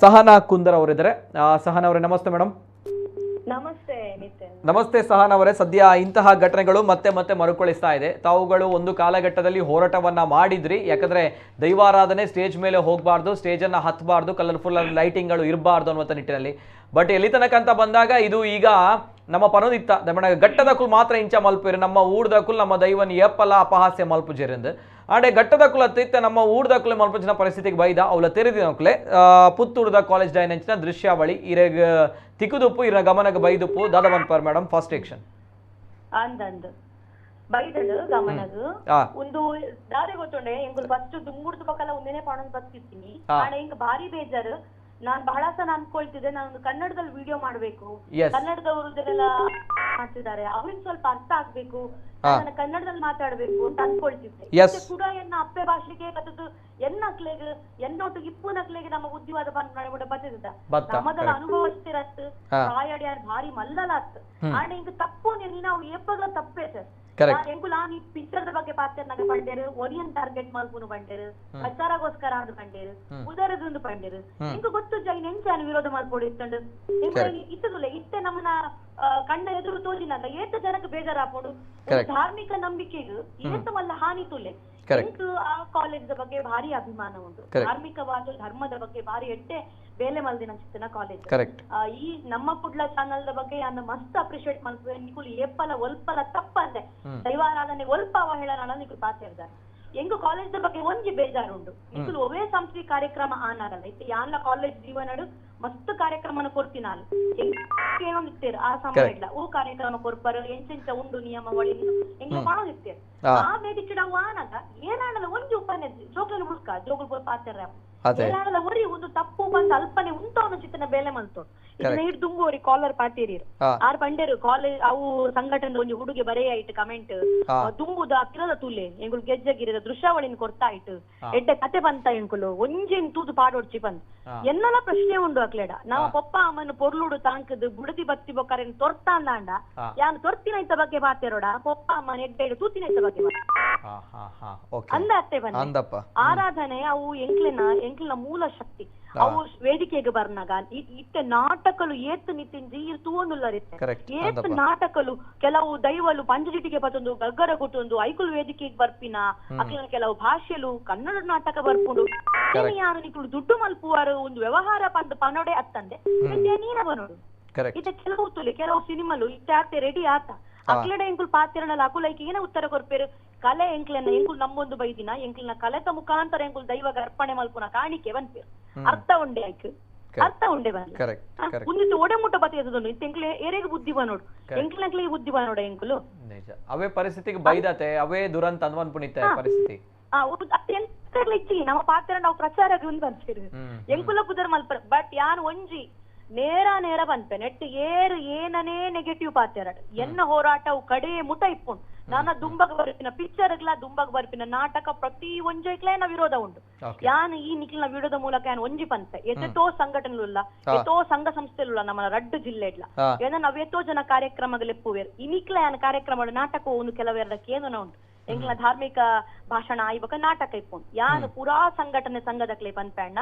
ಸಹನಾ ಕುಂದರ್ ಅವರಿದ್ದಾರೆ. ಸಹನಾ ಅವರೇ ನಮಸ್ತೆ ಮೇಡಮ್ ನಮಸ್ತೆ ನಮಸ್ತೆ ಸಹನಾ ಅವರೇ. ಸದ್ಯ ಇಂತಹ ಘಟನೆಗಳು ಮತ್ತೆ ಮತ್ತೆ ಮರುಕಳಿಸ್ತಾ ಇದೆ. ತಾವುಗಳು ಒಂದು ಕಾಲಘಟ್ಟದಲ್ಲಿ ಹೋರಾಟವನ್ನ ಮಾಡಿದ್ರಿ. ಯಾಕಂದ್ರೆ ದೈವಾರಾಧನೆ ಸ್ಟೇಜ್ ಮೇಲೆ ಹೋಗಬಾರ್ದು ಸ್ಟೇಜನ್ನು ಹತ್ತಬಾರ್ದು ಕಲರ್ಫುಲ್ ಲೈಟಿಂಗ್ಗಳು ಇರಬಾರ್ದು ಅನ್ನುವಂಥ ನಿಟ್ಟಿನಲ್ಲಿ. ಬಟ್ ಎಲ್ಲಿ ತನಕ ಅಂತ ಬಂದಾಗ ಇದು ಈಗ ನಮ್ಮ ಪನೋದಿತ್ತ ದಮಣ ಘಟ್ಟದಕ್ಕೂ ಮಾತ್ರ ಇಂಚ ಮಲ್ಪಿರು ನಮ್ಮ ಊರ್ದಕ್ಕೂ ನಮ್ಮ ದೈವನ್ ಏಪಲ ಅಪಹಾಸ್ಯ ಮಲ್ಪುಜೆರಿಂದ ಆಡೆ ಘಟ್ಟದಕ್ಕುಲ ತಿತ್ತ ನಮ್ಮ ಊರ್ದಕ್ಕುಲೆ ಮಲ್ಪುಜಿನ ಪರಿಸ್ಥಿತಿಗೆ ಬೈದ ಅವಳ ತೆರೆದಿನಕ್ಲೆ ಪುತ್ತೂರ್ದ ಕಾಲೇಜ್ ಡೈನೆಂಚಿನ ದೃಶ್ಯಾವಳಿ ಇರಗ ತಿಕ್ಕುದುಪ್ಪು ಇರ ಗಮನಕ್ಕೆ ಬೈದುಪ್ಪು ದಾದ ಮನ್ಪಾರ್ ಮೇಡಮ್ ಫಸ್ಟ್ ಆಕ್ಷನ್ ಅಂದಂದು ಬೈದಳು ಗಮನದು ಆ ಒಂದು ದಾರಿ ಗೊತ್ತುಂಡೆ ಎಂಗುಲ್ ಫಸ್ಟ್ ದುಂಬುಡ್ದು ಪಕ್ಕಲ ಒಂದೇನೆ ಪಾಣನ್ ಬದುಕಿರ್ತೀನಿ ಆ. ಆಡ ಇಂಕ ಭಾರಿ ಬೇಜಾರು ನಾನ್ ಬಹಳ ಸಲ ಅನ್ಕೊಳ್ತಿದ್ದೆ ನಾನು ಕನ್ನಡದಲ್ಲಿ ವಿಡಿಯೋ ಮಾಡ್ಬೇಕು. ಕನ್ನಡದವರು ಕನ್ನಡದವ್ರದ್ದೆಲ್ಲ ಮಾಡ್ತಿದ್ದಾರೆ. ಅವ್ರಿಗೆ ಸ್ವಲ್ಪ ಅರ್ಥ ಆಗ್ಬೇಕು. ನಾನು ಕನ್ನಡದಲ್ಲಿ ಮಾತಾಡ್ಬೇಕು ಅಂತ ಅನ್ಕೊಳ್ತಿದ್ದೆ. Yes. ಮತ್ತೆ ಕೂಡ ಎನ್ನ ಅಪ್ಪೆ ಭಾಷೆಗೆ ಕತ್ತದು ಎನ್ನೊಟ್ಟು ಎನ್ನೊಟ್ಟಿಗೆ ಇಪ್ಪುನಕ್ಲೆಗ್ ನಮ್ಮ ಬಂದ್ಬಿಡ ಬತ್ತಿದ ಬತ್ತ ನಮ್ಮದೆಲ್ಲ ಅನುಭವಿಸ್ತಿರತ್ ಹಾ. ಪ್ರಾಯಡ್ ಯಾರು ಭಾರಿ ಮಲ್ಲಲಾತ್. ಆಂಡ ತಪ್ಪು ನೀನು ನಾವು ಏಪಗ್ಲ ತಪ್ಪೇ ಸರ್. ಕರೆಕ್ಟ್ ಎಂಕುಲ ಈ ಪಿಕ್ಚರ್ದ ಬಗ್ಗೆ ಪಾತ್ಯರ್ನಾಗ ಪಂಡೇರು ಒರಿಯನ್ ಟಾರ್ಗೆಟ್ ಮಲ್ಪುನು ಪಂಡೇರು ಪ್ರಚಾರಗೋಸ್ಕರ ಅದು ಪಂಡೇರು ಉದರದೊಂದು ಪಂಡೇರು. ಇಂಕ ಗೊತ್ತು ಜೈನ್ ಎಂಚಾನು ವಿರೋಧ ಮಾಡ್ಕೊಡಿ ಇತ್ತಂಡು? ಇತ್ತದುಲ್ಲ ಇತ್ತೆ ನಮ್ಮನ ಆ, ಕಣ್ಣ ಎದುರು ತೋಜಿನಾಗ ಏತ ಜನಕ್ಕೆ ಬೇಜಾರಾಪೋಡು ಧಾರ್ಮಿಕ ನಂಬಿಕೆಗೂ ಏತ ಮಲ್ಲ ಹಾನಿ ತುಲೆ. ಆ ಕಾಲೇಜ್ ಬಗ್ಗೆ ಭಾರಿ ಅಭಿಮಾನ ಉಂಟು. ಧಾರ್ಮಿಕವಾದ ಧರ್ಮದ ಬಗ್ಗೆ ಭಾರಿ ಎಟ್ಟೆ ಬೇಲೆ ಮಲ್ದಿನ ಚಿತ್ತನ ಕಾಲೇಜ್ ಈ ನಮ್ಮ ಕುಡ್ಲ ಚಾನಲ್ ಬಗ್ಗೆ ನಾನು ಮಸ್ತ್ ಅಪ್ರಿಶಿಯೇಟ್ ಮಾಡ್ತದೆ ನಿಕುಲ್ ಏಪಲ ಒಲ್ಪಲ ತಪ್ಪಂದೆ ದೈವಾರಾಧನೆ ಒಲ್ಪ ಅವಹೇಳನ ನಿಕುಲ್ ಪಾತಿರ್ದಾರೆ ಎಂಗು ಕಾಲೇಜ್ ಬಗ್ಗೆ ಒಂಜಿ ಬೇಜಾರುಂಡು ನಿಕುಲ್ ಒವೇ ಸಂಸ್ಥೆ ಕಾರ್ಯಕ್ರಮ ಆನಾರಲ್ಲ. ಇತ್ತೆ ಯಾನ್ಲ ಕಾಲೇಜ್ ಜೀವನಡು ಮಸ್ತ್ ಕಾರ್ಯಕ್ರಮನ ಕೊಡ್ತಿನಾಲ್ ಇರ್ತೇರ್ ಆ ಸಮಯ ಇಲ್ಲ. ಓ ಕಾರ್ಯಕ್ರಮ ಕೊಡ್ಪಾರ ಎಂಚೆಂಚ ಉಂಡು ನಿಯಮಾವಳಿ ಹೆಂಗ ಮಾಡೋದಿತ್ತೇರು ಆ. ಆ ವೇದಿಕೆ ನಾವು ಆನಾಗ ಏನಾಡಲ್ಲ ಒಂಜಿ ಉಪನ್ಯಾಸ ಜೋಗ್ಲ ಮುಡ್ಕ ಜೋಗುಲ್ ಪಾತಿರ ಅದೇ. ಹೊರಿ ಒಂದು ತಪ್ಪು ಬಂದು ಅಲ್ಪನೆ ಉಂಟವನ ಚಿತ್ತನ ಬೇಲೆ ಮಲ್ತೋಡು. ಇದನ್ನ ಹಿಡ್ ದುಂಗೋರಿ ಕಾಲರ್ ಪಾತೀರಿರು. ಆರ್ ಪಂಡೇರು ಕಾಲೇಜ್ ಅವು ಸಂಘಟನೆ ಒಂಜಿ ಹುಡುಗಿ ಬರೆಯ ಇಟ್ಟು ಕಮೆಂಟ್. ದುಂಬುದ ಹತ್ತಿರದ ತುಲೆ ಎಂಗುಲ್ ಗೆಜ್ಜಗಿರದ ದೃಶ್ಯಾವಳಿನ ಕೊರ್ತಾ ಇಟ್ಟು ಎಡ್ಡ ಕತೆ ಬಂತ ಎಂಕುಲು ಒಂಜೇನ್ ತೂದು ಪಾಡೋಡ್ಚಿ ಬಂದ್. ಎನ್ನಲ ಪ್ರಶ್ನೆ ಉಂಡು ಅಕ್ಲೆಡ ನಾವು ಪಪ್ಪ ಅಮ್ಮನ ಪೊರ್ಲುಡು ತಾಂಕದು ಬುಡದಿ ಬತ್ತಿ ಬೊಕ್ಕರೇನ್ ತೊರ್ತಾ ಅಂದಾಂಡ. ಯಾನ್ ತೊರ್ತಿನ ಇತ್ತ ಬಗ್ಗೆ ಬಾತೇರೋಡ ಪಪ್ಪ ಅಮ್ಮನ ಎಡ್ಡೆ ತೂತಿನ ಇತ್ತ ಬಗ್ಗೆ ಅಂದ ಅತ್ತೆ ಬಂದ ಆರಾಧನೆ ಅವು ಎಂಕ್ಲಿನ ಎಂಕ್ಲಿನ ಮೂಲ ಶಕ್ತಿ. ಅವು ವೇದಿಕೆಗೆ ಬರ್ನಾಗ ಇತ್ತೆ ನಾಟಕಲು ಏತ್ ನಿತ್ತಿನ ಇರ್ ತೂವೊಂದುಲ್ಲರಿತ್ತೆ ಏತ್ ನಾಟಕಲು ಕೆಲವು ದೈವಲು ಪಂಚಜಿಟಿಗೆ ಬತ್ತೊಂದು ಗಗ್ಗರ ಕೊಟ್ಟೊಂದು ಐಕುಲ್ ವೇದಿಕೆಗೆ ಬರ್ಪಿನ ಅಕ್ಕಿನ ಕೆಲವು ಭಾಷೆಲು ಕನ್ನಡ ನಾಟಕ ಬರ್ಪುಂಡು. ಯಾರು ನಿಕ್ಕಳು ದುಡ್ಡು ಮಲ್ಪುವಾರು ಒಂದು ವ್ಯವಹಾರ ಪಂದ್ ಪನೊಡೆ ಅತ್ತಂದೆ. ನೀನ ಬನೋಡು ಇದೆ ಇತ್ತೆ ಕೆಲವು ತುಲೆ ಕೆಲವು ಸಿನಿಮಲು ಇತ್ತೆ ಆತೆ ರೆಡಿ ಆತ. ಅಕ್ಲೆಡೆ ಇಂಕುಲ್ ಪಾತಿರನಲ್ಲ ಅಕುಲೈಕೆ ಏನ ಉತ್ತರ ಕೊರ್ಪೇರು? ಕಲೆ ಎಂಕ್ಲೆನ ಎಂಕುಲ್ ನಮ್ಮೊಂದು ಬೈದಿನ ಎಂಕ್ಲಿನ ಕಲೆತ ಮುಖಾಂತರ ಎಂಕುಲ್ ದೈವಗ ಅರ್ಪಣೆ ಮಲ್ಪುನ ಕಾಣಿಕೆ ಬನ್ಪೇರು ಅರ್ಥ ಉಂಡೆ ಆಯ್ಕೆ ಅರ್ಥ ಉಂಡೆ ಬಂದ್ ಒಂದಿತ್ತು ಒಡೆ ಮುಟ್ಟ ಬತ್ತಿ ಎದ್ದು ಎಂಕ್ಲೆ ಏರೆಗೆ ಬುದ್ಧಿ ಬನೋಡು ನೋಡು. ಬುದ್ಧಿ ಬನೋಡ ಎಂಕುಲು ಅವೇ ಪರಿಸ್ಥಿತಿಗೆ ಬೈದತೆ ಅವೇ ದುರಂತ ಪರಿಸ್ಥಿತಿ. ಒಂದು ಅತ್ಯಂತ ಇಚ್ಚಿ ನಮ್ಮ ಪಾತ್ರ ನಾವು ಪ್ರಚಾರ ಹ್ಮ್ ಎಂಕುಲ ಪುದರ್ ಮಲ್ಪ ಬಟ್ ಯಾನ್ ಒಂಜಿ ನೇರ ನೇರ ಬಂದ್ಪೆ ನೆಟ್ ಏರು ಏನನೇ ನೆಗೆಟಿವ್ ಪಾತ್ಯಾರ ಎನ್ನ ಹೋರಾಟವು ಕಡೆ ಮುಟ ಇಪ್ಪುಂಡು ನಾನ ದುಂಬಗ್ ಬರ್ಪಿನ ಪಿಕ್ಚರ್ಗ್ಲ ದುಂಬಗ್ ಬರ್ಪಿನ ನಾಟಕ ಪ್ರತಿ ಒಂಜೈಕ್ಲೇನ ವಿರೋಧ ಉಂಟು. ಯಾನ್ ಈ ನಿಖಿಲ್ನ ವಿರೋಧ ಮೂಲಕ ಯಾನ್ ಒಂಜಿ ಪಂತೆ ಎತ್ತೋ ಸಂಘಟನೆಲುಲ್ಲ ಎತ್ತೋ ಸಂಘ ಸಂಸ್ಥೆಲುಲ್ಲ ನಮ್ಮ ರಡ್ಡು ಜಿಲ್ಲೆಡ್ಲ. ಇಲ್ಲ ಏನ ನಾವೆತ್ತೋ ಜನ ಕಾರ್ಯಕ್ರಮಗಳು ಎಪ್ಪುವೇರು. ಇನಿಕ್ಲ ಯಾನ್ ಕಾರ್ಯಕ್ರಮ ನಾಟಕ ಒಂದು ಕೆಲವೆರಡ ಕೇಂದ್ರ ಉಂಟು. ಎಂಗ್ಲ ಧಾರ್ಮಿಕ ಭಾಷಣ ಆಯ್ಬಕ ನಾಟಕ ಇಪ್ಪುಂಡು ಯಾನ್ ಪುರಾ ಸಂಘಟನೆ ಸಂಘದಕ್ಲೆ ಪನ್ಪಣ್ಣ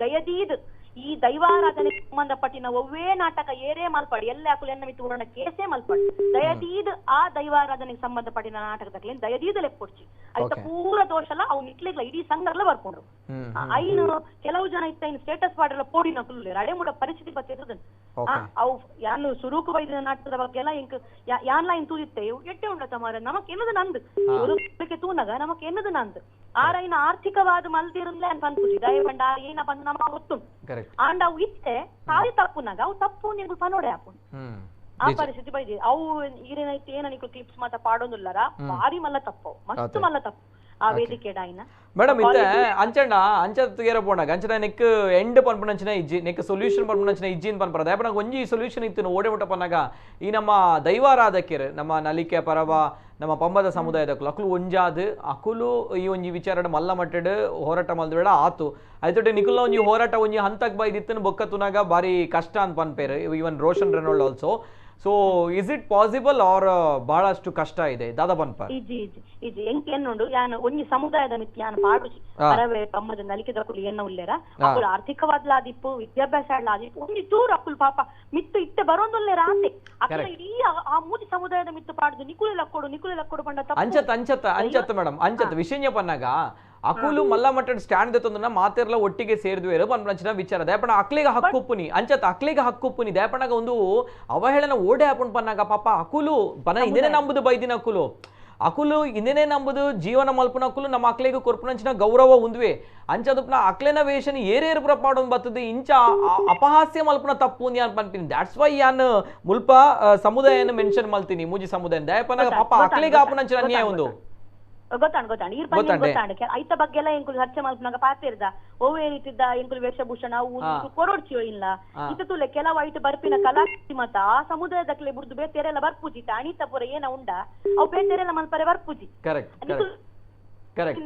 ದಯದೀದ್ ಈ ದೈವಾರಾಧನೆ ಸಂಬಂಧಪಟ್ಟಿನ ಒವ್ವೇ ನಾಟಕ ಏರೇ ಮಲ್ಪಡಿ. ಎಲ್ಲ ಹಾಕಲು ಎನ್ನ ಮಿತ್ತು ಊರಣ ಕೇಸೇ ಮಲ್ಪಡಿ. ದಯದೀದ್ ಆ ದೈವಾರಾಧನೆಗೆ ಸಂಬಂಧಪಟ್ಟಿನ ನಾಟಕದಕ್ಲೆ ದಯದೀದ್ ಲೆಪ್ಪೊಡ್ಚಿ ಆಯ್ತ Okay. ಪೂರ ದೋಷಲ ಅವು ನಿಕ್ಲಿಗ್ಲ ಇಡೀ ಸಂಘರ್ಲ ಬರ್ಕೊಂಡು ಹ್ಮ್ ಐನು ಕೆಲವು ಜನ ಇತ್ತ ಇನ್ ಸ್ಟೇಟಸ್ ಪಾಡೆಲ್ಲ ಪೋಡಿ ನಕಲು ಅಡೆಮುಡ ಪರಿಸ್ಥಿತಿ ಬತ್ತಿರ್ತದನ್ ಓಕೆ. ಅವು ಯಾನು ಸುರೂಕು ವೈದ್ಯ ನಾಟಕದ ಬಗ್ಗೆ ಎಲ್ಲ ಇಂಕ್ ಯಾ- ಯಾನ್ಲ ಇನ್ ತೂದಿತ್ತೆ? ಎಟ್ಟೆ ಉಂಡತ ಮಾರ ನಮಕ್ ಎನ್ನದು ನಂದು. ಸುರೂಪಕ್ಕೆ ತೂನಗ ನಮಕ್ ಎನ್ನದು ನಂದು. ಆರ ಇನ್ನ ಆರ್ಥಿಕವಾದ ಮಲ್ದಿರುಂದ್ಲೆ ಅಂತ ಅನ್ಸುದಿ ದಯ ಬಂಡ ಏನ ಬಂದು ನಮಕ್ ಗೊತ್ತುಂಟು. ಕರೆಕ್ಟ್ ಆಂಡ ಅವು ಇತ್ತೆ ತಾಯಿ ತಪ್ಪುನಾಗ ಅವು ತಪ್ಪು ನೀವು ಪನೋಡೆ ಹ್ಮ್. ಆ ಪರಿಸ್ಥಿತಿ ಬೈದಿ ಅವು ಈರೇನೈತೆ ಏನ ನಿಕ್ಲು ಕ್ಲಿಪ್ಸ್ ಮಾತ ಪಾಡೋದಿಲ್ಲರ ಭಾರಿ ಮಲ್ಲ ತಪ್ಪು ಮಸ್ತ್ ಮಲ್ಲ ತಪ್ಪು. ಮೇಡಮ್ ಇತ್ತೆ ಅಂಚಣ್ಣ ಅಂಚ ತುಗೇರ ಪೋಣಾಗ ಅಂಚನ ನೆಕ್ ಎಂಡ್ ಪನ್ಪುಣಂಚಿನ ಇಜ್ಜಿ ನೆಕ್ ಸೊಲ್ಯೂಷನ್ ಪನ್ಪುಣಂಚಿನ ಇಜ್ಜಿನ್ ಪನ್ಪರದ ಯಾಪನ ಒಂಜಿ ಸೊಲ್ಯೂಷನ್ ಇತ್ತು ಓಡೆ ಮುಟ್ಟ ಪನ್ನಾಗ ಈ ನಮ್ಮ ದೈವಾರಾಧಕರು ನಮ್ಮ ನಲಿಕೆ ಪರವ ನಮ್ಮ ಪಂಬದ ಸಮುದಾಯದ ಅಕುಲು ಒಂಜಾದ್ ಅಕುಲು ಈ ಒಂಜಿ ವಿಚಾರಡ್ ಮಲ್ಲ ಮಟ್ಟಡ್ ಹೋರಾಟ ಮಲ್ದಬೇಡ ಆತು. ಆಯ್ತೊಟ್ಟೆ ನಿಕುಲ್ನ ಒಂಜಿ ಹೋರಾಟ ಒಂಜಿ ಹಂತಕ್ ಬೈದಿತ್ತನ್ ಬೊಕ್ಕ ತುನಾಗ ಬಾರಿ ಕಷ್ಟ ಅಂತ ಪನ್ಪೇರು. ಇವನ್ Roshan Reynold also so is it possible or ಬಹಳಷ್ಟು ಕಷ್ಟ ಇದೆ? ದಾದಾ ಬನ್ಪ. ಇಜ್ಜಿ ಇಜ್ಜಿ ಇಜ್ಜಿ ಎಂಕ್ ಎನ್ನುಂಡು ಯಾನ್ ಒಂಜಿ ಸಮುದಾಯದ ಮಿತ್ತಿ ಯಾನ್ ಪಾಡುಜಿ ಪರವೆ ತಮ್ಮದ ನಲಿಕೆದ ನಲಿಕೆ ದಕ್ಕುಲು ಎನ್ನ ಉಲ್ಲೇರ? ಅಕ್ಕುಲು ಆರ್ಥಿಕವಾದ್ಲಾದಿಪ್ಪು ವಿದ್ಯಾಭ್ಯಾಸ ಆಡ್ಲಾದಿಪ್ಪು ಒಂಜಿ ದೂರ ಅಕ್ಕುಲು ಪಾಪ ಮಿತ್ತು ಇತ್ತೆ ಬರೋಂದುಲ್ಲೇರ ಆತೆ ಅಕ್ಕಲ ಇಡೀ ಆ- ಮೂಜಿ ಸಮುದಾಯದ ಮಿತ್ತು ಪಾಡುದು ನಿಕುಲೆ ಲಕ್ಕೋಡು ನಿಕುಲೆ ಲಕ್ಕೋಡು ಪಂಡ ಅಂಚತ್ ಅಂಚತ್ ಅಂಚತ್ ಮೇಡಮ್ ಅಂಚತ್. ವಿಷಯ ಪನ್ನಾಗ ಅಕುಲು ಮಲ್ಲ ಮಟ್ಟದ ಸ್ಟ್ಯಾಂಡ್ ದೆತ್ತೊಂದನ್ನ ಮಾತೆರ್ಲ ಒಟ್ಟಿಗೆ ಸೇರಿದ್ವೇರು ಪನ್ಪಂಚಿನ ವಿಚಾರ ದಯಪಣ ಅಕ್ಲಿಗ ಹಕ್ಕುಪ್ಪುನಿ. ಅಂಚತ್ ಅಕ್ಲಿಗ ಹಕ್ಕುಪ್ಪುನಿ ದಯಪಣಾಗ ಒಂದು ಅವಹೇಳನ ಓಡೆ ಹಾಪುಣ್ ಪನ್ನಾಗ ಪಾಪ ಅಕುಲು. ಬನ ಇದೇನೆ ನಂಬುದು ಬೈದಿನ ಅಕುಲು. ಅಕುಲು ಇಂದೇನೆ ನಂಬುದು ಜೀವನ ಮಲ್ಪನ ಅಕುಲು. ನಮ್ಮ ಅಕ್ಲಿಗೆ ಕೊರ್ಪುನಂಚಿನ ಗೌರವ ಉಂದ್ವಿ. ಅಂಚದಪ್ಪನ ಅಕ್ಲೆನ ವೇಷನ್ ಏರೇರು ಪ್ರಪಾಡೊಂದು ಬರ್ತದೆ ಇಂಚ ಅಪಹಾಸ್ಯ ಮಲ್ಪನ ತಪ್ಪು ಯಾನ್ ಪನ್ಪಿನಿ ದಾಟ್ಸ್ ವೈ ಯಾನ್ ಮುಲ್ಪ ಸಮುದಾಯನ ಮೆನ್ಷನ್ ಮಲ್ತೀನಿ. ಮೂಜಿ ಸಮುದಾಯ ದಯಪನಗ ಪಾಪ ಅಕ್ಲಿಗೆ ಆಪನಂಚಿನ ಅನ್ಯಾಯ ಒಂದು. ಗೊತ್ತಾಂಡ್ ಗೊತ್ತಾಂಡ್. ಈರ್ ಪಂಡ ಗೊತ್ತಾಂಡೆ. ಐತ ಬಗ್ಗೆ ಎಲ್ಲ ಎಂಕುಲು ಚರ್ಚೆ ಮಾಡ್ಕೊಂಡಾಗ ಪಾತಿರ್ದ ಓವ್ ಏನಿತ್ತಿದ್ದ? ಎಂಕುಲು ವೇಷಭೂಷಣ ಅವು. ಕೊರೊಡ್ಚಿಯೋ ಇಲ್ಲ. ಇತ ತುಲೆ ಕೆಲವು ಐಟ್ ಬರ್ಪಿನ ಕಲಾಕೃತಿ ಮತ ಆ ಸಮುದಾಯದಕ್ಲೆ ಬುಡ್ದು ಬೇತೆರೆಲ್ಲ ಬರ್ಪುಜಿ. ಅಣಿತ ಪುರ ಏನ ಉಂಡ? ಅವು ಬೇತೆರೆಲ್ಲ ಮಲ್ಪರೆ ಬರ್ಪುಜಿ.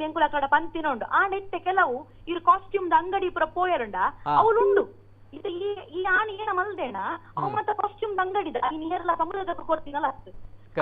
ಎಂಕುಲ ಕಡ ಪಂತಿನ ಉಂಡು ಆ ನೆಟ್ಟೆ ಕೆಲವು ಇರು ಕಾಸ್ಟ್ಯೂಮ್ ಅಂಗಡಿ ಪುರ ಪೋಯರುಂಡ. ಅವಳುಂಡು ಇದು ಈ ಈ ಆಣಿ ಏನ ಮಲ್ದೇಣ ಅವ್ ಮತ್ತ ಕಾಸ್ಟ್ಯೂಮ್ ಅಂಗಡಿದ. ಈ ನೀರೆಲ್ಲ ಸಮುದಾಯದ ಕೊಡ್ತೀನಲ್ಲ ಅಷ್ಟು.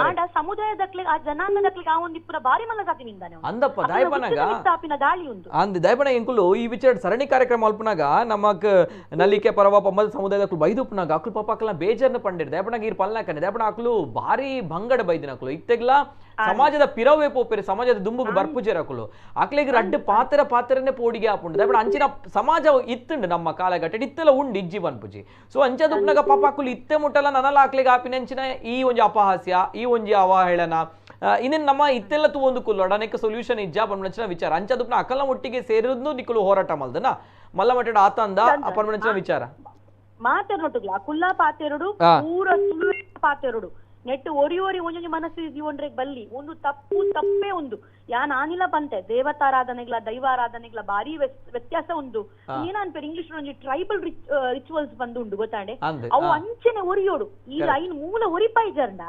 ಆಂಡ ಸಮುದಾಯದಕ್ಲೆ ಆ ಜನಾಂಗದಕ್ಲೆ ಆ ಒಂದು ಪುರ ಬಾರಿ ಮಲ್ಲ ಅವ್ನು. ಅಂದಪ್ಪ ದಾಯಪನಾಗ ಹುಟ್ಟಿದ ದಾಳಿ ಉಂಟು. ಅಂದ್ ಎಂಕುಲು ಈ ವಿಚಾರ ಸರಣಿ ಕಾರ್ಯಕ್ರಮ ಅಲ್ಪನಾಗ ನಮಕ್ ನಲ್ಲಿಕೆ ಪರವ ಪಮ್ಮದ ಸಮುದಾಯದ ಅಕ್ಲು ಬೈದುಪ್ನಾಗ ಅಕ್ಲು ಪಾಪ ಅಕ್ಲ ಬೇಜಾರ್ನ ಪಂಡಿರ್ ದಯಪಣಗ ಇರ್ ಪಲ್ನಾಕನೆ ದಯಪಣ ಅಕ್ಲು ಭಾರಿ ಭಂಗಡ ಬೈದಿನ ಅಕ್ಲು. ಇತ್ತೆಗ್ಲ ಸಮಾಜದ ಪಿರವೇ ಪೋಪೆರೆ ಸಮಾಜದ ದುಂಬುಗ್ ಬರ್ಪುಜೇರ ಅಕ್ಲೆಗ್ ಅಕ್ಲಿಗೆ ರಡ್ಡು ಪಾತ್ರ ಪಾತ್ರನೇ ಪೋಡಿಗೆ ಆಪುಂಡು ಬಟ್ ಅಂಚಿನ ಸಮಾಜ ಇತ್ತುಂಡು ನಮ್ಮ ಕಾಲಘಟ್ಟ ಇತ್ತಲ ಉಂಡು ಇಜ್ಜಿ ಬನ್ಪುಜಿ ಸೊ ಅಂಚದುಪ್ನಾಗ ಪಾಪ ಅಕ್ಲು ಇತ್ತೆ ಮುಟ್ಟಲ್ಲ ನನಲ ಆಪಿನ ಆಪಿನಂಚಿನ ಈ ಒಂಜಿ ಅಪಹಾಸ್ಯ ಈ ಒಂಜಿ ಅವಹೇಳನ ಇನ್ನೇನು ನಮ್ಮ ಇತ್ತೆಲ್ಲ ತು ಒಂದು ಕುಲ್ಲು ಅನೇಕ ಸೊಲ್ಯೂಷನ್ ಇಜ್ಜ ಪನ್ಮಂಚಿನ ವಿಚಾರ ಅಂಚದುಪ್ನ ಅಕಲ ಒಟ್ಟಿಗೆ ಸೇರಿದ್ನು ನಿಕ್ಕಲು ಹೋರಾಟ ಮಲ್ದನ. ಮಲ್ಲ ಮಟ್ಟಡ ಆತಂದ ಪನ್ಮಂಚಿನ ವಿಚಾರ. ಮಾತೆರಡು ಕುಲ್ಲ ಪಾತೆರಡು. ಪೂರ ಪಾತೆರಡು. ನೆಟ್ಟು ಒರಿ ಒರಿ ಒಂಜೊಂಜಿ ಮನಸ್ಸು ಜೀವನ್ರೆ ಬಲ್ಲಿ. ಒಂದು ತಪ್ಪು ತಪ್ಪೇ ಒಂದು. ಯಾ ನಾನಿಲ್ಲ ಬಂತೆ ದೇವತಾರಾಧನೆಗಳ ದೈವಾರಾಧನೆಗಳ ಬಾರಿ ವ್ಯಸ್- ವ್ಯತ್ಯಾಸ ಉಂದು ಏನ ಅನ್ಪೇರು ಇಂಗ್ಲಿಷ್ ಒಂಜಿ ಟ್ರೈಬಲ್ ರಿಚುವಲ್ಸ್ ಬಂದು ಉಂಡು ಗೊತ್ತಾಂಡೆ? ಅವು ಅಂಚನೆ ಒರಿಯೋಡು. ಈ ಲೈನ್ ಮೂಲ ಒರಿಪಾಯಿ ಜರ್ಂಡ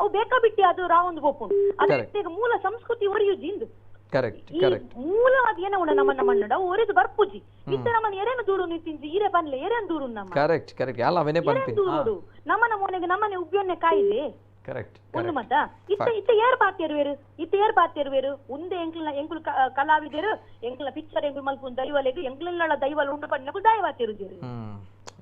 ಅವು ಬೇಕಾ ಬಿಟ್ಟಿ ಅದು ರಾವೊಂದು ಗೋಪುಂಡು ಅದಕ್ಕೆ ಮೂಲ ಸಂಸ್ಕೃತಿ ಒರಿಯುಜಿ ಇಂದು ಕರೆಕ್ಟ್ ಈ ಕರೆಕ್ಟ್ ಮೂಲವಾದ ಏನ ಉಂಡ ನಮ್ಮ ಮಣ್ಣಡ ಒರಿದು ಬರ್ಪುಜಿ ಇತ್ತ ನಮ್ಮನ್ನ ಎರೆನು ದೂರು ನಿಂತಿಂಜಿ ಈರೆ ಬನ್ಲೆ ಎರೆನ್ ದೂರು ನಮ್ಮ. ಕರೆಕ್ಟ್ ಕರೆಕ್ಟ್ ಎಲ್ಲ ಅವನೇ ಎರೆನ್ ಪನ್ಪಿನಿ ದೂರುಡು ನಮ್ಮನ ಮೋನೆಗೆ ನಮ್ಮನೆ ಉಬ್ಬಿಯೊನ್ನೆ ಕಾಯಿದೆ. ಕರೆಕ್ಟ್ ಒಂದು ಕರೆಕ್ಟ್ ಮತ ಇತ್ತ ಇತ್ತ ಏರ್ ಪಾತಿಯರ್ವೇರು ಇತ್ತ ಏರ್ ಪಾತಿಯರ್ವೇರು ಉಂದೆ ಎಂಕ್ಲ ಎಂಕುಲು ಕ- ಕಲಾವಿದರು ಎಂಕ್ಲ ಪಿಕ್ಚರ್ ಎಂಕುಲು ಮಲ್ಪುನ್ ದೈವಲೆಗ್ ಎಂಕ್ಲೆಲ್ಲ ದೈವಲ ಉಂಡು ಪನ್ನಕು ದೈವಾತಿರುದಿರು ಹ್ಮ್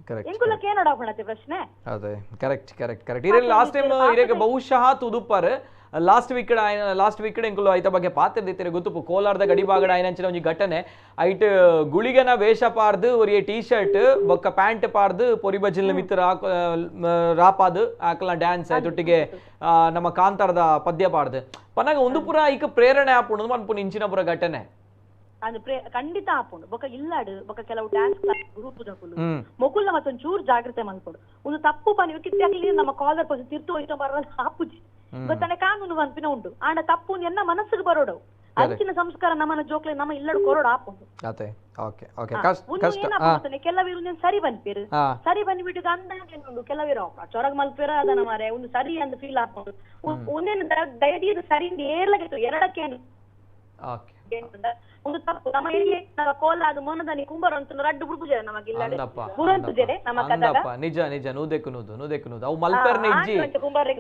ಕರೆಕ್ಟ್ ಎಂಕುಲಕ್ಕೆ ಏನೋಡ ಪಣತೆ ಪ್ರಶ್ನೆ? ಅದೇ ಕರೆಕ್ಟ್ ಕರೆಕ್ಟ್ ಕರೆಕ್ಟ್ ಇರೇ ಲಾಸ್ಟ್ ಟೈಮ್ ಇರೇಗ ಬಹುಶಃ ತುದುಪ್ಪರ್. ಲಾಸ್ಟ್ ವೀಕ್ ಲಾಸ್ಟ್ ವೀಕ್ ಎಂಕುಲು ಐತ ಬಗ್ಗೆ ಪಾತಿರ್ದಿತ್ತೀರಿ ಗೊತ್ತು ಕೋಲಾರದ ಗಡಿಭಾಗಡ ಆಯ್ನಂಚಿನ ಒಂಜಿ ಘಟನೆ ಐಟ್ ಗುಳಿಗನ ವೇಷ ಪಾರ್ದು ಒರಿಯ ಟೀ ಶರ್ಟ್ ಬೊಕ್ಕ ಪ್ಯಾಂಟ್ ಪಾರ್ದು ಪೊರಿ ಬಜಿಲ್ನ ಮಿತ್ರ ರಾಪಾದು ಆಕಲ ಡ್ಯಾನ್ಸ್ ಆಯ್ತೊಟ್ಟಿಗೆ ಆ, ನಮ್ಮ ಕಾಂತಾರದ ಪದ್ಯ ಪಾಡ್ದು ಪನ್ನಾಗ ಒಂದು ಪುರ ಈಕ ಪ್ರೇರಣೆ ಆಪುಂಡು ಅನ್ಪುನ್ ಇಂಚಿನ ಪುರ ಘಟನೆ ಅದು ಪ್ರೇ ಖಂಡಿತ ಆಪುಂಡು ಬೊಕ ಇಲ್ಲಾಡು ಬೊಕ ಕೆಲವು ಡ್ಯಾನ್ಸ್ ಕ್ಲಾಸ್ ಗ್ರೂಪ್ ದಕುಲು ಹ್ಮ್ ಮೊಗುಲ್ನ ಮತ್ತೊಂದು ಚೂರು ಜಾಗ್ರತೆ ಮಲ್ಕೊಡು ಒಂದು ತಪ್ಪು ಪನಿ ಕಿತ್ತಾಕಲಿ ನಮ್ಮ ಕಾಲರ್ ಪಸಿ ತಿರ್ತು ಹೋಯ್ತು ಬರೋದು ಹಾಪುಜಿ ಗೊತ್ತಾನೆ ಕಾನೂನು ಪನ್ಪಿನ ಉಂಟು. ಆಂಡ ತಪ್ಪು ಎನ್ನ ಮನಸ್ಸಿಗೆ ಬರೋಡು. ಅಂಚಿನ ಸಂಸ್ಕಾರ ನಮ್ಮನ ಜೋಕ್ಲೆ ನಮ್ಮ ಇಲ್ಲಡು ಕೊರೋಡು ಆಪುಂಡು ಅದೇ. Okay okay. ಕಷ್ಟ ಕಷ್ಟ ಕೆಲವಿರು ಸರಿ ಬಂದ್ಪೀರು ಸರಿ ಬಂದ್ಬಿಟ್ಟು ಗಂಡ ಕೆಲವಿರೋ ಚೊರಗ್ ಮಲ್ಪಿರ ಅದನ ಮಾರೆ ಒಂದು ಸರಿ ಅಂತ ಫೀಲ್ ಆಪುಂಡು ಒಂದೇನು ದಯದೀದು ಸರಿ ಏರ್ಲಾಗಿತ್ತು ಎರಡಕ್ಕೆ ಓಕೆ. ಅಂದಪ್ಪ ಬುರಂತುಜೆರೆ ನಮ್ಮ ಕದಾಗ ಅಂದಪ್ಪ ನಿಜ ನಿಜ ನೂದೆಕ್ಕು ನೂದು ನೂದೆಕ್ಕು ನೂದು. ಅವು ಮಲ್ಪೆರ್ನ ಇಜ್ಜಿ.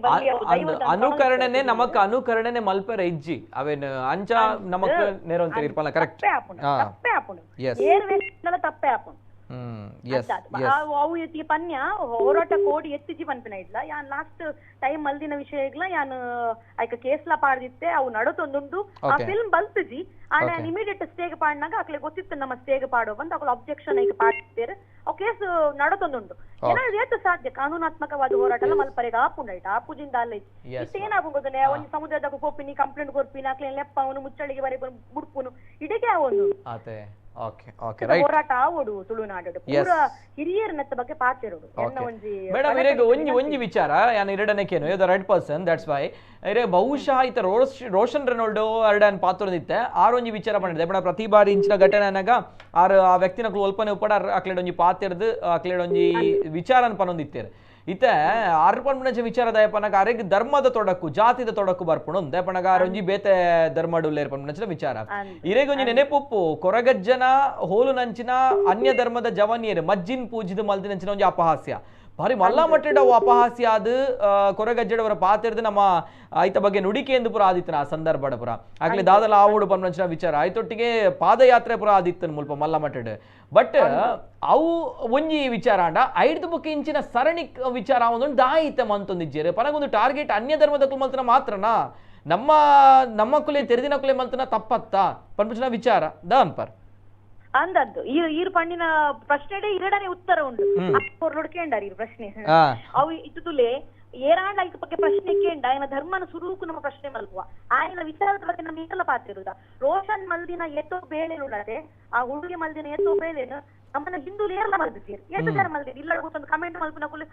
ಬರ್ಲಿ ದೈವದ ಅನುಕರಣೆನೆ ನಮಕ್ ಅನುಕರಣೆನೆ ಮಲ್ಪೆರ ಇಜ್ಜಿ. ಅವೇನ್ ಅಂಚ ನಮಕ್ ನೇರೊಂತ ಇರ್ಪಲ್ಲ ಕರೆಕ್ಟ್ ತಪ್ಪೇ ಆಪುಂಡು. ತಪ್ಪೇ ಆಪುಂಡು ಏರ್ ಆಪುಂಡು ಅವು ಎತ್ತಿ ಪನ್ಯ ಹೋರಾಟ ಕೋಡಿ ಎತ್ತಿಜಿ ಪನ್ಪಿನ ಇಡ್ಲ ಯಾನ್ ಲಾಸ್ಟ್ ಟೈಮ್ ಮಲ್ದಿನ ವಿಷಯ ಇಗ್ಲ ಯಾನ್ ಐಕ ಕೇಸ್ಲ ಪಾಡ್ದಿತ್ತೆ ಅವು ನಡತೊಂದುಂಡು ಆ. ಫಿಲ್ಮ್ ಬಲ್ತಿಜಿ ಯಾನ್ ಇಮಿಡಿಯೇಟ್ ಸ್ಟೇಗ್ ಪಾಡ್ನಾಗ ಅಕ್ಲೆ ಗೊತ್ತಿತ್ತು ನಮ್ಮ ಸ್ಟೇಗ್ ಪಾಡೋ ಬಂದು ಅಕ್ಲ ಅಬ್ಜೆಕ್ಷನ್ ಐಕ ಪಾಡ್ತಿದ್ದೇರು. ಅವು ಕೇಸ್ ನಡತೊಂದುಂಡು ಏನಾದ್ರು ಏತು ಸಾಧ್ಯ? ಕಾನೂನಾತ್ಮಕವಾದ ಹೋರಾಟ ಎಲ್ಲ ಮಲ್ಪರೆಗ ಆಪುಂಡ ಐಟ ಆಪುಜಿಂದ ಅಲ್ಲ ಇತ್ತ. ಏನಾಗು ಗೊತ್ತನೆ ಒಂದು ಸಮುದಾಯದಾಗ ಕೊಪ್ಪಿನಿ ಕಂಪ್ಲೇಂಟ್ ಕೊರ್ಪಿನ ಅಕ್ಲೆ ಲೆಪ್ಪ ಅವನು ಮುಚ್ಚಳಿಗೆ ಬರೀ ಮುಡ್ಪುನು. ಇದಕ್ಕೆ ಒಂದು. ಆತೆ ಓಕೆ ಓಕೆ ರೈಟ್ ಹೋರಾಟ ಆವೋಡು ತುಳುನಾಡು ಪೂರ ಹಿರಿಯರ ಬಗ್ಗೆ ಪಾತಿರೋಡು ಮೇಡಮ್ ಇರೆಗ್ ಒಂಜಿ ಒಂಜಿ ವಿಚಾರ ಯಾನ್ ಎರಡನೇಕೇನು ಇದು ರೈಟ್ ಪರ್ಸನ್ ದಟ್ಸ್ ವೈ ಇರೆ ಬಹುಶಃ ಈತ ರೋಸ್ ರೋಷನ್ ರೆನಾಲ್ಡೋ ಎರಡನ್ ಪಾತ್ರದಿತ್ತೆ. ಆರೊಂಜಿ ವಿಚಾರ ಮಾಡಿದೆ. ಬಡ ಪ್ರತಿ ಬಾರಿ ಇಂಚಿನ ಘಟನೆ ಆರ್ ಆ ವ್ಯಕ್ತಿನ ಒಲ್ಪನೆ ಉಪ್ಪಡ ಅಕ್ಲೆಡ್ ಒಂಜಿ ಪಾತಿರ್ದು ಅಕ್ಲೆಡ್ ಒಂಜಿ ವಿಚಾರನ ಪನೊಂದಿತ್ತೇರು. ಇತ್ತೆ ಆರ್ಪಣೆ ವಿಚಾರದ ಪನಗ ಅರೆಗ್ ಧರ್ಮದ ತೊಡಕು ಜಾತಿದ ತೊಡಕು ಬರ್ಪುಣು ಪನಗ ಆರೊಂಜಿ ಬೇತೆ ಧರ್ಮಡುಲ್ಲ ಏರ್ಪಣೆ ವಿಚಾರ ಅಂದ್. ಒಂಜಿ ನೆನೆಪುಪ್ಪು ಕೊರಗಜ್ಜನ ಹೋಲು ನಂಚಿನ ಅನ್ಯ ಧರ್ಮದ ಜವನಿಯರು ಮಜ್ಜಿನ್ ಪೂಜಿದ ಮಲ್ದಿನಂಚಿನ ಒಂಜಿ ಅಪಹಾಸ್ಯ ಬಾರಿ ಮಲ್ಲ ಮಟ್ಟದ ಅಪಹಾಸ್ಯ ಅದು ಆ, ಕೊರಗಜ್ಜಡವರ ಪಾತಿರ್ದು ನಮ್ಮ ಐತ ಬಗ್ಗೆ ನುಡಿಕೆ ಎಂದು ಪುರ ಆದಿತ್ತನ ಆ ಸಂದರ್ಭ ಪುರ. ಆಗ್ಲಿ ದಾದಲ ಆವುಡು ಪನ್ಮಂಚಿನ ವಿಚಾರ. ಆಯ್ತೊಟ್ಟಿಗೆ ಪಾದಯಾತ್ರೆ ಪುರ ಆದಿತ್ತನ ಮುಲ್ಪ ಮಲ್ಲ ಮಟ್ಟಡ್ ಬಟ್ ಅವು ಒಂಜಿ ವಿಚಾರ ಅಂಡ. ಐದ್ ಬುಕ್ ಇಂಚಿನ ಸರಣಿ ವಿಚಾರ ಒಂದೊಂದು ದಾಯಿತ ಮಂತೊಂದಿಜ್ಜೇರು. ಪನಗೊಂದು ಟಾರ್ಗೆಟ್ ಅನ್ಯ ಧರ್ಮದ ಮಲ್ತನ ಮಾತ್ರನಾ? ನಮ್ಮ ನಮ್ಮ ಕುಲೆ ತೆರೆದಿನ ಕುಲೆ ಮಲ್ತನ ತಪ್ಪತ್ತಾ? ಪನ್ಮಂಚಿನ ವಿಚಾರ. ದಾನ್ ಪರ್. ಅಂದದ್ದು. ಈ ಈ ಪಣ್ಣಿನ ಪ್ರಶ್ನೆಡೆ ಎರಡನೇ ಉತ್ತರ ಉಂಟು. ಹೊರಡ್ಕೇಂಡಾರ ಈ ಪ್ರಶ್ನೆ. ಅವು ಇಟ್ಟುಲೆ ಏರಾಂಡ ಐಕ್ ಬಗ್ಗೆ ಪ್ರಶ್ನೆ ಕೇಂಡ ಆಯ್ನ ಧರ್ಮನ ಸುರುಕು ನಮ್ಮ ಪ್ರಶ್ನೆ ಮಲ್ಪುವ. ಆಯ್ನ ವಿಚಾರದ ಬಗ್ಗೆ ನಮ್ಗೆ ಏಕಲ ಇರುದ ರೋಷನ್ ಮಲ್ದಿನ ಎತ್ತೋ ಬೇಳೆ ಉಳ್ಳದೆ ಆ ಹುಡುಗಿ ಮಲ್ದಿನ ಎತ್ತೋ ಬೇಳೆ ನಮ್ಮನ್ನ ಹಿಂದೂಲು ಏರ್ಲ ಮಲ್ದಿದ್ದೀರಿ ಜನ ಮಲ್ದಿರಿ ಇಲ್ಲ ಕೂತೊಂದು ಕಮೆಂಟ್ ಮಲ್ಪಿನ ಕುಲು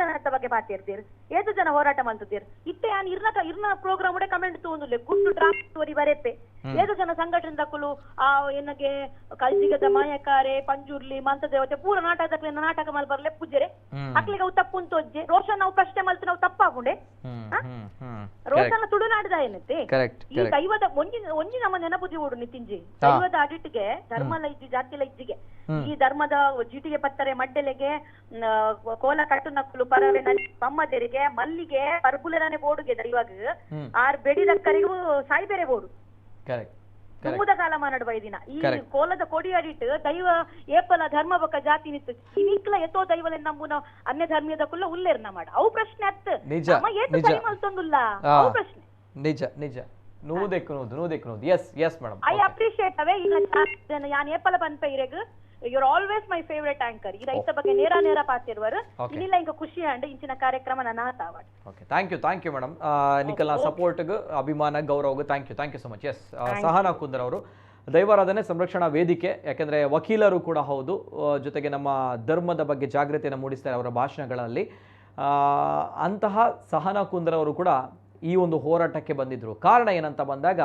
ಜನ ಅತ್ತ ಬಗ್ಗೆ ಮಾತಾಡ್ತೀರ್. ಏಳು ಜನ ಹೋರಾಟ ಮಲ್ತಿದ್ದೀರಿ. ಇತ್ತೆ ಯಾನ್ ಇರ್ನ ಇರ್ನ ಪ್ರೋಗ್ರಾಮ್ ಉಡೆ ಕಮೆಂಟ್ ತಗೊಂಡುಲೆ ಗುಟ್ಟು ಡ್ರಾಪ್ ತೋರಿ ಬರೆಪೆ ಏದು ಜನ ಸಂಘಟನೆ ಕುಲು ಆ ಏನಗೆ ಕಲ್ಜಿಗದ ಮಾಯಕಾರೆ ಪಂಜುರ್ಲಿ ಮಂತದೇವತೆ ಪೂರ ನಾಟಕದ ನಾಟಕ ಮಲ್ ಬರ್ಲೆ ಪೂಜೆರೆ. ಅಕ್ಲಿಗೆ ಅವು ತಪ್ಪು ಅಂತ ಒಜ್ಜೆ. ರೋಷನ್ ನಾವು ಪ್ರಶ್ನೆ ಮಲ್ತು ನಾವು ತಪ್ಪಾಗುಂಡೆ. ರೋಷನ್ ತುಳುನಾಡ್ದ ಏನತ್ತೆ? ಈ ದೈವದ ಒಂಜಿ ಒಂಜಿ ನಮ್ಮ ನೆನಪುದಿ ಓಡು ನಿತಿಂಜಿ ದೈವದ ಅಡಿಟ್ಗೆ ಧರ್ಮಲ ಇಜ್ಜಿ ಜಾತಿಲ ಇಜ್ಜಿಗೆ ಈ ಧರ್ಮದ ಜಿಟಿಗೆ ಪತ್ತರೆ ಮಡ್ಡೆಲೆಗೆ ಕೋಲ ಕಟ್ಟು ನಕ್ಕಲು ಪರವೆ ಬಮ್ಮದೆರಿಗೆ ಮಲ್ಲಿಗೆ ಪರ್ಬುಲರನೆ ಬೋಡುಗೆ ದೈವಾಗ ಆರ್ ಬೆಡಿ ದಕ್ಕರಿಗೂ ಸಾಯ್ಬೇರೆ ಬೋಡು. ತುಂಬುದ ಕಾಲ ಮಾನಡುವ ದಿನ. ಈ ಕೋಲದ ಕೊಡಿ ಅಡಿಟ್ ದೈವ ಏಪಲ ಧರ್ಮ ಬೊಕ್ಕ ಜಾತಿ ನಿತ್ತು ಇನಿಕ್ಲ ಎತ್ತೋ ದೈವಲೆ ನಮ್ಮುನ ಅನ್ಯ ಧರ್ಮೀಯದ ಕುಲ್ಲ ಉಲ್ಲೇರ್ನ ಮಾಡ. ಅವು ಪ್ರಶ್ನೆ ಅತ್ತ ನಿಜ, ನಮ್ಮ. ಸರಿ ಮಲ್ತೊಂದುಲ್ಲ ಅವು ಪ್ರಶ್ನೆ. ನಿಜ ನಿಜ. ನೂವು ದೆಕ್ಕುನೋದು ನೂವು ದೆಕ್ಕುನೋದು yes yes madam I appreciate ಅವೇ ಈಗ ಯಾನ್ ಏಪಲ ಬಂದ್ಪ ಇರೆಗ್? You're always my favourite anchor ಈ ರೈತ ಬಗ್ಗೆ ನೇರ ನೇರ ಪಾತಿರುವರು. ಇನ್ನಿಲ್ಲ ಇಂಕ ಖುಷಿ ಅಂಡ್ ಇಂಚಿನ ಕಾರ್ಯಕ್ರಮ ನನ್ನ ತಾವಾಡ್ okay thank you thank you madam Nikhil ಸಪೋರ್ಟ್ಗೆ ಅಭಿಮಾನ ಗೌರವಗೂ thank you thank you so much S Sahana Kundar ಅವರು. ದೈವಾರಾಧನೆ ಸಂರಕ್ಷಣಾ ವೇದಿಕೆ ಯಾಕೆಂದರೆ ವಕೀಲರು ಕೂಡ ಹೌದು. ಜೊತೆಗೆ ನಮ್ಮ ಧರ್ಮದ ಬಗ್ಗೆ ಜಾಗೃತಿಯನ್ನು ಮೂಡಿಸ್ತಾರೆ ಅವರ ಭಾಷಣಗಳಲ್ಲಿ. ಆ, ಅಂತಹ ಸಹನಾ ಕುಂದರ್ ಅವರು ಕೂಡ ಈ ಒಂದು ಹೋರಾಟಕ್ಕೆ ಬಂದಿದ್ದರು ಕಾರಣ ಏನಂತ ಬಂದಾಗ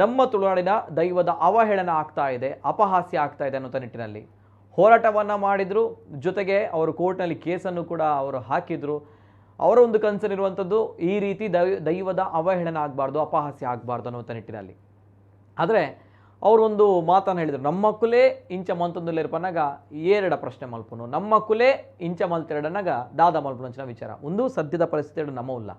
ನಮ್ಮ ತುಳುನಾಡಿನ ದೈವದ ಅವಹೇಳನ ಆಗ್ತಾ ಇದೆ, ಅಪಹಾಸ್ಯ ಆಗ್ತಾ ಇದೆ ಅನ್ನೋ ನಿಟ್ಟಿನಲ್ಲಿ. ಹೋರಾಟವನ್ನು ಮಾಡಿದ್ರು, ಜೊತೆಗೆ ಅವರು ಕೋರ್ಟ್ನಲ್ಲಿ ಕೇಸನ್ನು ಕೂಡ ಅವರು ಹಾಕಿದ್ರು. ಅವರ ಒಂದು ಕನ್ಸರ್ನ್ ಇರುವಂಥದ್ದು ಈ ರೀತಿ ದೈವದ ಅವಹೇಳನ ಆಗಬಾರ್ದು, ಅಪಹಾಸ್ಯ ಆಗಬಾರ್ದು ಅನ್ನುವಂಥ ನಿಟ್ಟಿನಲ್ಲಿ. ಆದರೆ ಅವರೊಂದು ಮಾತನ್ನು ಹೇಳಿದರು, ನಮ್ಮ ಕುಲೇ ಇಂಚ ಮಂತೊಂದಲ್ಲಿರ್ಪನಾಗ ಎರಡ ಪ್ರಶ್ನೆ ಮಲ್ಪನು. ನಮ್ಮ ಕುಲೇ ಇಂಚ ಮಲ್ತೆರಡನಾಗ ದಾದ ಮಲ್ಪನು ಅಂಚಿನ ವಿಚಾರ. ಒಂದು ಸದ್ಯದ ಪರಿಸ್ಥಿತಿ ನಮ್ಮ ಉಲ್ಲ.